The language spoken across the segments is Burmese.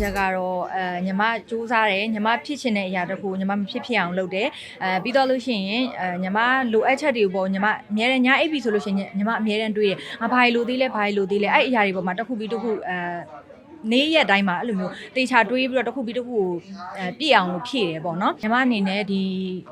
ချက်ကတော့အဲညီမစူးစမ်းတယ်ညီမဖြစ်ချင်တဲ့အရာတစ်ခုကိုညီမမဖြစ်ဖြစ်အောင်လုပ်တယ်အဲပြီးတော့လို့ရှိရင်အဲညီမလိုအပ်ချက်တွေကိုပေါ့ညီမအများရန်ညာအိပ်ပြီဆိုလို့ရှိရင်ညီမအများရန်တွေးတယ်ငါဘာလို့သေးလဲဘာလို့သေးလဲအဲ့အရာတွေပေါ်မှာတစ်ခုပြီးတစ်ခုအဲ နေ့ရက်တိုင်းမှာအဲ့လိုမျိုးတေချာတွေးပြီးတော့တစ်ခုပြီးတစ်ခုကိုအဲပြည့်အောင်လို့ဖြည့်တယ်ပေါ့နော်ညီမအနေနဲ့ဒီ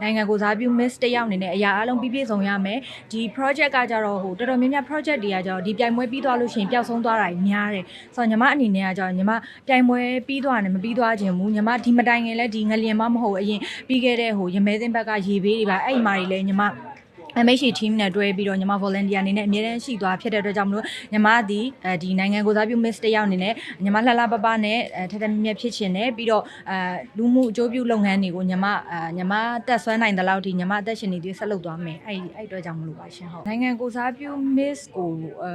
နိုင်ငံကိုစားပြု miss တစ်ယောက်အနေနဲ့အရာအလုံးပြည့်ပြည့်စုံရမယ်ဒီ project ကကြတော့ဟိုတော်တော်များများ project တွေကကြတော့ဒီပြိုင်ပွဲပြီးသွားလို့ရှိရင်ပျောက်ဆုံးသွားတာကြီးများတယ်ဆိုတော့ညီမအနေနဲ့ကကြတော့ညီမပြိုင်ပွဲပြီးသွားတယ်မပြီးသွားခြင်းဘူးညီမဒီမတိုင်ခင်လဲဒီငလျင်မမဟုတ်အရင်ပြီးခဲ့တဲ့ဟိုရမဲသိန်းဘက်ကရေဘေးတွေပါအဲ့ဒီမှာတွေလဲညီမ MHC team နဲ့တွဲပြီးတော့ညီမ volunteer အနေနဲ့အမြဲတမ်းရှိသွားဖြစ်တဲ့အတွက်ကြောင့်မလို့ညီမဒီအဲဒီနိုင်ငံကိုစားပြု miss တယောက်အနေနဲ့ညီမလှလှပပနဲ့အဲထက်ထက်မြက်မြက်ဖြစ်ချင်တယ်ပြီးတော့အဲလူမှုအကျိုးပြုလုပ်ငန်းတွေကိုညီမအဲညီမတက်ဆွဲနိုင်တဲ့လောက်ထိညီမအသက်ရှင်နေသေးဆက်လုပ်သွားမယ်အဲ့အဲ့အတွက်ကြောင့်မလို့ပါရှင်ဟုတ်နိုင်ငံကိုစားပြု miss ကိုအဲ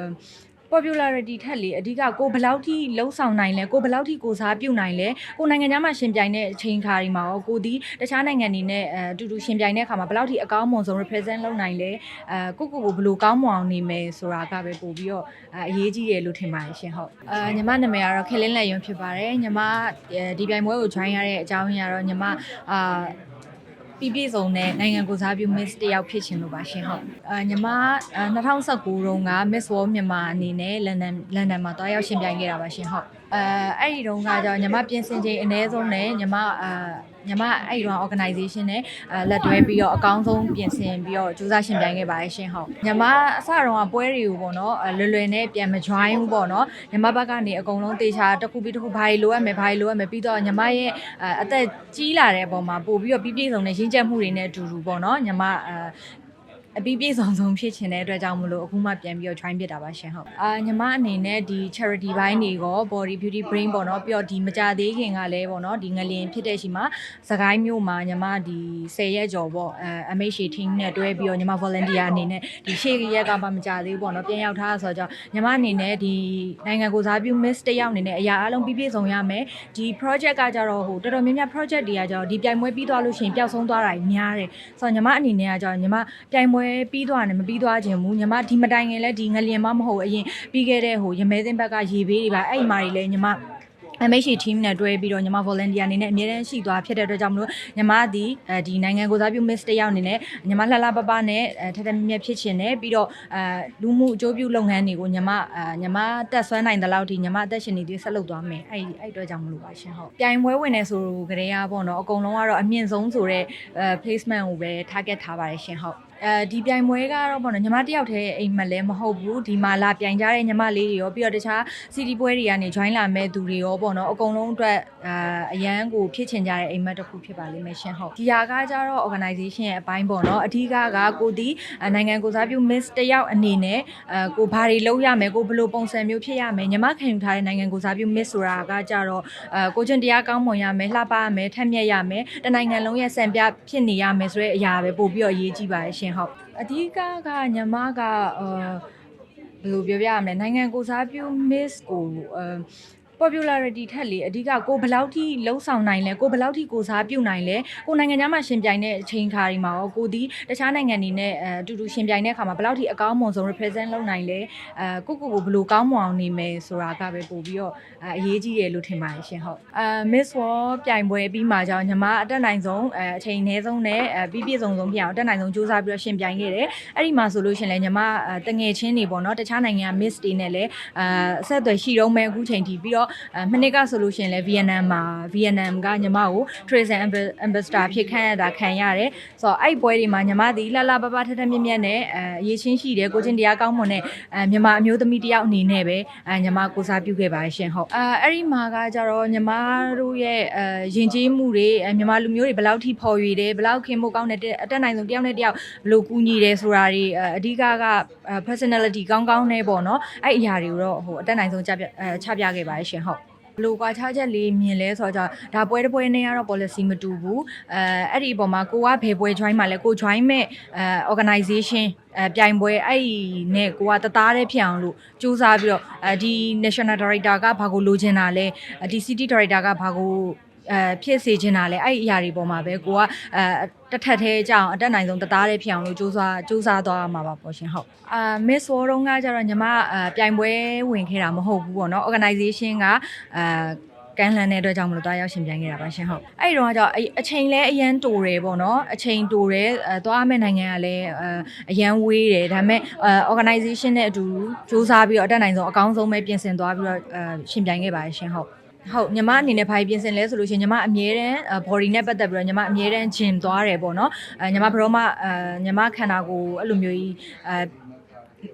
popularity ထက်လေအဓိကကိုဘယ်လောက်ထိလှုပ်ဆောင်နိုင်လဲကိုဘယ်လောက်ထိကိုစားပြုနိုင်လဲကိုနိုင်ငံခြားမှာရှင်ပြိုင်တဲ့အချိန်ခါဒီမှာရောကိုဒီတခြားနိုင်ငံတွေနဲ့အဲအတူတူရှင်ပြိုင်တဲ့အခါမှာဘယ်လောက်ထိအကောင်းမွန်ဆုံး represent လုပ်နိုင်လဲအဲကိုကိုကိုဘယ်လိုကောင်းမွန်အောင်နေမယ်ဆိုတာကပဲပို့ပြီးတော့အဲအရေးကြီးတယ်လို့ထင်ပါတယ်ရှင်ဟုတ်အဲညီမနာမည်ကတော့ခလင်းလက်ယွန်းဖြစ်ပါတယ်ညီမအဲဒီပြိုင်ပွဲကို join ရတဲ့အကြောင်းရင်းကတော့ညီမအာ ပြည့်ပြည့်စုံတဲ့နိုင်ငံကိုစားပြု Miss တယောက်ဖြစ်ချင်လို့ပါရှင်ဟုတ်အာညီမအာ2019တုန်းက Miss World မြန်မာအနေနဲ့လန်ဒန်လန်ဒန်မှာတွားရောက်ရှင်ပြိုင်ခဲ့တာပါရှင်ဟုတ်အဲအဲ့ဒီတုန်းကကြောင့်ညီမပြင်ဆင်ချိန်အနည်းဆုံးနဲ့ညီမအာ ညီမအဲ့ဒီတော့ organization နဲ့အဲလက်တွဲပြီးတော့အကောင်းဆုံးပြင်ဆင်ပြီးတော့စူးစမ်းရှင်ပြိုင်ခဲ့ပါတယ်ရှင်ဟုတ်ညီမအစတုန်းကပွဲတွေကိုပေါ့နော်အဲလွယ်လွယ်နဲ့ပြန်မ join ဘူးပေါ့နော်ညီမဘက်ကနေအကုန်လုံးတေချာတစ်ခုပြီးတစ်ခုဘာတွေလိုအပ်မယ်ဘာတွေလိုအပ်မယ်ပြီးတော့ညီမရဲ့အဲအသက်ကြီးလာတဲ့အပေါ်မှာပို့ပြီးတော့ပြည့်ပြည့်စုံတဲ့ရင်းချက်မှုတွေနဲ့အတူတူပေါ့နော်ညီမ အဲအပြီးပြည့်စုံစုံဖြစ်ချင်တဲ့အတွက်ကြောင့်မလို့အခုမှပြန်ပြီးတော့ join ဖြစ်တာပါရှင်ဟုတ်အာညီမအနေနဲ့ဒီ charity ဘိုင်းတွေရော body beauty brain ပေါ့နော်ပြီးတော့ဒီမကြသေးခင်ကလည်းပေါ့နော်ဒီငလင်ဖြစ်တဲ့ရှိမှာစကိုင်းမြို့မှာညီမဒီ10ရက်ကျော်ပေါ့အဲ MHA team နဲ့တွဲပြီးတော့ညီမ volunteer အနေနဲ့ဒီရှေ့ရက်ကမှမကြသေးဘူးပေါ့နော်ပြန်ရောက်ထားဆိုတော့ညီမအနေနဲ့ဒီနိုင်ငံကိုစားပြု miss တယောက်အနေနဲ့အရာအလုံးပြည့်ပြည့်စုံရမယ်ဒီ project ကကြတော့ဟိုတော်တော်များများ project တွေကကြတော့ဒီပြိုင်ပွဲပြီးသွားလို့ရှိရင်ပျောက်ဆုံးသွားတာကြီးများတယ်ဆိုတော့ညီမအနေနဲ့ကကြတော့ညီမပြိုင်ပွဲပြီးသွားတယ်မပြီးသွားခြင်းဘူးညီမဒီမတိုင်ခင်လဲဒီငလျင်မမဟုတ်အရင်ပြီးခဲ့တဲ့ဟိုရမဲသိန်းဘက်ကရေဘေးတွေပါအဲ့ဒီမှာတွေလဲညီမ MHC team နဲ့တွဲပြီးတော့ညီမ volunteer အနေနဲ့အမြဲတမ်းရှိသွားဖြစ်တဲ့အတွက်ကြောင့်မလို့ညီမဒီအဲဒီနိုင်ငံကိုစားပြု miss တယောက်အနေနဲ့ညီမလှလှပပနဲ့အဲထက်ထက်မြက်မြက်ဖြစ်ချင်တယ်ပြီးတော့အဲလူမှုအကျိုးပြုလုပ်ငန်းတွေကိုညီမအဲညီမတက်ဆွဲနိုင်တဲ့လောက်ထိညီမအသက်ရှင်နေသေးဆက်လုပ်သွားမယ်အဲ့အဲ့အတွက်ကြောင့်မလို့ပါရှင်ဟုတ်ပြိုင်ပွဲဝင်နေဆိုကြတဲ့ကပေါ့နော်အကုန်လုံးကတော့အမြင့်ဆုံးဆိုတဲ့အဲ placement ကိုပဲ target ထားပါတယ်ရှင်ဟုတ် အဲဒီပြိုင်ပွဲကတော့ပေါ့နော်ညီမတယောက်တည်းအိမ်မက်လည်းမဟုတ်ဘူးဒီမှာလာပြိုင်ကြတဲ့ညီမလေးတွေရောပြီးတော့တခြား city ပွဲတွေကနေ join လာမဲ့သူတွေရောပေါ့နော်အကုန်လုံးအတွက်အာအရန်ကိုဖြစ်ချင်ကြတဲ့အိမ်မက်တစ်ခုဖြစ်ပါလိမ့်မယ်ရှင်ဟုတ်ဒီဟာကကြတော့ organization ရဲ့အပိုင်းပေါ့နော်အဓိကကကိုဒီနိုင်ငံကိုစားပြု miss တယောက်အနေနဲ့အဲကိုဘာတွေလုပ်ရမယ်ကိုဘယ်လိုပုံစံမျိုးဖြစ်ရမယ်ညီမခံယူထားတဲ့နိုင်ငံကိုစားပြု miss ဆိုတာကကြတော့အဲကိုချင်းတရားကောင်းမွန်ရမယ်လှပရမယ်ထက်မြက်ရမယ်တနိုင်ငံလုံးရဲ့စံပြဖြစ်နေရမယ်ဆိုတဲ့အရာပဲပို့ပြီးတော့အရေးကြီးပါတယ်ရှင်ဟုတ်အဓိကကညီမကအဲဘယ်လိုပြောပြရမလဲနိုင်ငံကိုစားပြု miss ကိုအဲ popularity ထက်လေအဓိကကိုဘယ်လောက်ထိလှုပ်ဆောင်နိုင်လဲကိုဘယ်လောက်ထိကိုစားပြုနိုင်လဲကိုနိုင်ငံခြားမှာရှင်ပြိုင်တဲ့အချိန်ခါဒီမှာရောကိုဒီတခြားနိုင်ငံတွေနဲ့အဲအတူတူရှင်ပြိုင်တဲ့အခါမှာဘယ်လောက်ထိအကောင်းမွန်ဆုံး represent လုပ်နိုင်လဲအဲကိုကိုကိုဘယ်လိုကောင်းမွန်အောင်နေမယ်ဆိုတာကပဲပို့ပြီးတော့အဲအရေးကြီးတယ်လို့ထင်ပါတယ်ရှင်ဟုတ်အဲ Miss World ပြိုင်ပွဲပြီးမှကြောင့်ညီမအတက်နိုင်ဆုံးအဲအချိန်အနည်းဆုံးနဲ့အဲပြီးပြည့်စုံဆုံးပြအောင်အတက်နိုင်ဆုံးစူးစမ်းပြီးတော့ရှင်ပြိုင်ခဲ့တယ်အဲ့ဒီမှာဆိုလို့ရှရင်လဲညီမအဲတငယ်ချင်းတွေပေါ့နော်တခြားနိုင်ငံက Miss တွေနဲ့လည်းအဲအဆက်အသွယ်ရှိတော့မယ်အခုချိန်ထိပြီးတော့အဲမနှစ်ကဆိုလို့ရှရင်လဲ Vietnam မှာ Vietnam ကညီမကို Tourism Ambassador ဖြစ်ခန့်ရတာခံရတယ်ဆိုတော့အဲ့ပွဲတွေမှာညီမဒီလှလှပပထထမြက်မြက်နဲ့အဲအရေးချင်းရှိတယ်ကိုချင်းတရားကောင်းမွန်တဲ့အဲမြန်မာအမျိုးသမီးတယောက်အနေနဲ့ပဲအဲညီမကိုစားပြုခဲ့ပါရှင်ဟုတ်အဲအဲ့ဒီမှာကကြတော့ညီမတို့ရဲ့အဲယဉ်ကျေးမှုတွေအဲမြန်မာလူမျိုးတွေဘယ်လောက်ထိဖော်ရွေတယ်ဘယ်လောက်ခင်ဖို့ကောင်းတဲ့အတက်နိုင်ဆုံးတယောက်နဲ့တယောက်ဘယ်လိုကူညီတယ်ဆိုတာတွေအဲအဓိကကအဲ personality ကောင်းကောင်းနဲ့ပေါ့နော်အဲ့အရာတွေကိုတော့ဟိုအတက်နိုင်ဆုံးချပြအဲချပြခဲ့ပါရှင်ဟုတ်ဘလို့ကွာခြားချက်လေးမြင်လဲဆိုတော့ဒါပွဲတစ်ပွဲနဲ့ကတော့ policy မတူဘူးအဲအဲ့ဒီအပေါ်မှာကိုကဘယ်ပွဲ join မှာလဲကို join မဲ့အဲ organization အဲပြိုင်ပွဲအဲ့ဒီနဲ့ကိုကတသားတည်းဖြစ်အောင်လို့စူးစမ်းပြီးတော့အဲဒီ national director ကဘာကိုလိုချင်တာလဲဒီ city director ကဘာကို အဲဖြစ်စေချင်တာလဲအဲ့ဒီအရာတွေပေါ်မှာပဲကိုကအဲတစ်ထက်သေးကြအောင်အတက်နိုင်ဆုံးတသားလေးဖြစ်အောင်လို့စူးစမ်းစူးစမ်းသွားမှာပါပေါ့ရှင်ဟုတ်အာ Miss World တုန်းကကျတော့ညီမအာပြိုင်ပွဲဝင်ခဲ့တာမဟုတ်ဘူးပေါ့နော် organization ကအာကမ်းလှမ်းတဲ့အတွက်ကြောင့်မလို့တွားရောက်ရှင်ပြိုင်ခဲ့တာပါရှင်ဟုတ်အဲ့ဒီတော့ကကြောင့်အဲ့အချိန်လဲအရန်တိုတယ်ပေါ့နော်အချိန်တိုတယ်အဲသွားမဲ့နိုင်ငံကလည်းအဲအရန်ဝေးတယ်ဒါပေမဲ့အဲ organization နဲ့အတူစူးစမ်းပြီးတော့အတက်နိုင်ဆုံးအကောင်းဆုံးပဲပြင်ဆင်သွားပြီးတော့အဲရှင်ပြိုင်ခဲ့ပါရှင်ဟုတ် ဟုတ်ညီမအနေနဲ့ဘာပြင်ဆင်လဲဆိုလို့ရှိရင်ညီမအမြဲတမ်းအဲ body နဲ့ပတ်သက်ပြီးတော့ညီမအမြဲတမ်း gym သွားတယ်ပေါ့နော်အဲညီမဘယ်တော့မှအဲညီမခန္ဓာကိုယ်အဲ့လိုမျိုးကြီးအဲ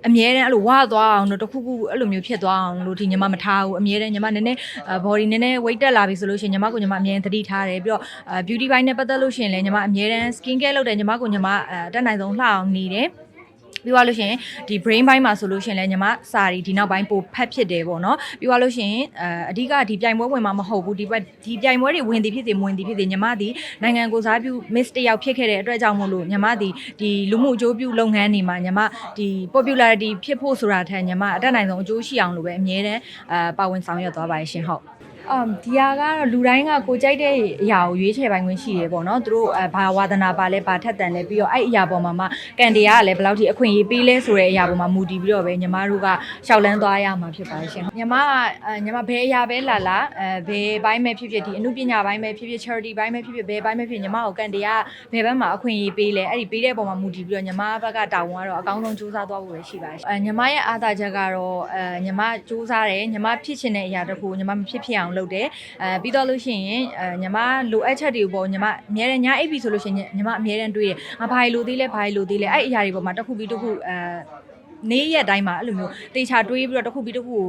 အမြဲတမ်းအဲ့လိုဝါသွားအောင်လို့တစ်ခုခုအဲ့လိုမျိုးဖြစ်သွားအောင်လို့ဒီညီမမထားဘူးအမြဲတမ်းညီမနည်းနည်းအဲ body နည်းနည်း weight တက်လာပြီဆိုလို့ရှိရင်ညီမကိုညီမအမြဲတမ်းသတိထားတယ်ပြီးတော့အဲ beauty ဘိုင်းနဲ့ပတ်သက်လို့ရှိရင်လည်းညီမအမြဲတမ်း skin care လုပ်တယ်ညီမကိုညီမအဲအတက်နိုင်ဆုံးလှအောင်နေတယ် ပြီးသွားလို့ရှိရင်ဒီ brain ဘိုင်းမှာဆိုလို့ရှိရင်လည်းညီမစာရီဒီနောက်ပိုင်းပိုဖတ်ဖြစ်တယ်ပေါ့နော်ပြီးသွားလို့ရှိရင်အဲအဓိကဒီပြိုင်ပွဲဝင်မှာမဟုတ်ဘူးဒီဘက်ဒီပြိုင်ပွဲတွေဝင်သည်ဖြစ်စေမဝင်သည်ဖြစ်စေညီမဒီနိုင်ငံကိုစားပြု miss တယောက်ဖြစ်ခဲ့တဲ့အတွက်ကြောင့်မို့လို့ညီမဒီဒီလူမှုအကျိုးပြုလုပ်ငန်းတွေမှာညီမဒီ popularity ဖြစ်ဖို့ဆိုတာထက်ညီမအတက်နိုင်ဆုံးအကျိုးရှိအောင်လို့ပဲအမြဲတမ်းအဲပါဝင်ဆောင်ရွက်သွားပါရှင်ဟုတ် အမ်ဒီဟာကတော့လူတိုင်းကကိုကြိုက်တဲ့အရာကိုရွေးချယ်ပိုင်ခွင့်ရှိတယ်ပေါ့နော်သူတို့အဲဘာဝါသနာပါလဲဘာထက်တန်လဲပြီးတော့အဲ့အရာပေါ်မှာမှကန်တရားကလည်းဘယ်လောက်ထိအခွင့်အရေးပေးလဲဆိုတဲ့အရာပေါ်မှာမူတည်ပြီးတော့ပဲညီမတို့ကရှောက်လန်းသွားရမှာဖြစ်ပါရှင်ညီမကအဲညီမဘယ်အရာပဲလာလာအဲဘယ်ဘိုင်းပဲဖြစ်ဖြစ်ဒီအမှုပညာဘိုင်းပဲဖြစ်ဖြစ် charity ဘိုင်းပဲဖြစ်ဖြစ်ဘယ်ဘိုင်းပဲဖြစ်ညီမကိုကန်တရားဘယ်ဘက်မှာအခွင့်အရေးပေးလဲအဲ့ဒီပေးတဲ့ပုံမှာမူတည်ပြီးတော့ညီမဘက်ကတာဝန်ကတော့အကောင်းဆုံးစူးစမ်းသွားဖို့ပဲရှိပါရှင်အဲညီမရဲ့အားသာချက်ကတော့အဲညီမစူးစမ်းတယ်ညီမဖြစ်ချင်တဲ့အရာတစ်ခုညီမမဖြစ်ဖြစ်အောင်လုပ်တယ်အဲပြီးတော့လို့ရှိရင်အဲညီမလိုအပ်ချက်တွေပေါ့ညီမအများရန်ညာအိပ်ပြီဆိုလို့ရှိရင်ညီမအများရန်တွေးတယ်ငါဘာလို့သေးလဲဘာလို့သေးလဲအဲ့အရာတွေပေါ်မှာတစ်ခုပြီးတစ်ခုအဲနေ့ရက်တိုင်းမှာအဲ့လိုမျိုးတေချာတွေးပြီးတော့တစ်ခုပြီးတစ်ခုကို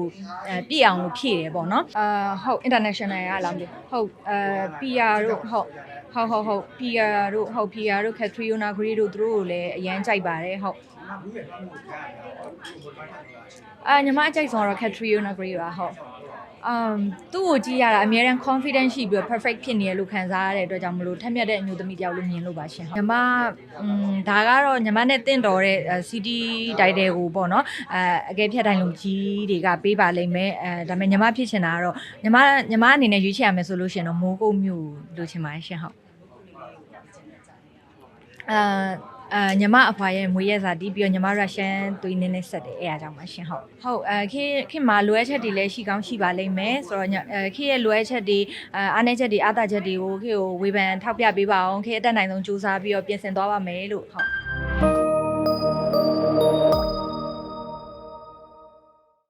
အဲပြည့်အောင်လို့ဖြည့်တယ်ပေါ့နော်အာဟုတ် international ရလားမသိဘူးဟုတ်အဲ PR တို့ဟုတ်ဟုတ်ဟုတ်ဟုတ် PR တို့ဟုတ် PR တို့ Catriona Gray တို့သူတို့ကိုလည်းအရန်ကြိုက်ပါတယ်ဟုတ်အာညီမအကြိုက်ဆုံးကတော့ Catriona Gray ပါဟုတ် um သူ့ကိုကြည့်ရတာအများရန် confident ရှိပြီးတော့ perfect ဖြစ်နေရလို့ခံစားရတဲ့အတွက်ကြောင့်မလို့ထက်မြက်တဲ့အမျိုးသမီးတယောက်လို့မြင်လို့ပါရှင်ညီမอืมဒါကတော့ညီမနဲ့တင့်တော်တဲ့ CD တိုက်တဲ့ကိုပေါ့နော်အဲအကဲဖြတ်တိုင်းလုံးကြီးတွေကပေးပါလိမ့်မယ်အဲဒါပေမဲ့ညီမဖြစ်ချင်တာကတော့ညီမညီမအနေနဲ့ရွေးချယ်ရမယ်ဆိုလို့ရှင်တော့မိုးကုတ်မြို့လို့ချင်ပါတယ်ရှင်ဟုတ်အာ အာညီမအဖွာရဲ့မွေးရက်စာတီးပြီးတော့ညီမရုရှားသွေးနည်းနည်းဆက်တယ်အဲအားကြောင့်ပါရှင်ဟုတ်ဟုတ်အဲခေခေမှာလိုအပ်ချက်တွေလည်းရှိကောင်းရှိပါလိမ့်မယ်ဆိုတော့ညအဲခေရဲ့လိုအပ်ချက်တွေအာအားနည်းချက်တွေအားသာချက်တွေကိုခေကိုဝေဖန်ထောက်ပြပေးပါအောင်ခေအတက်နိုင်ဆုံးစူးစမ်းပြီးတော့ပြင်ဆင်သွားပါမယ်လို့ဟုတ်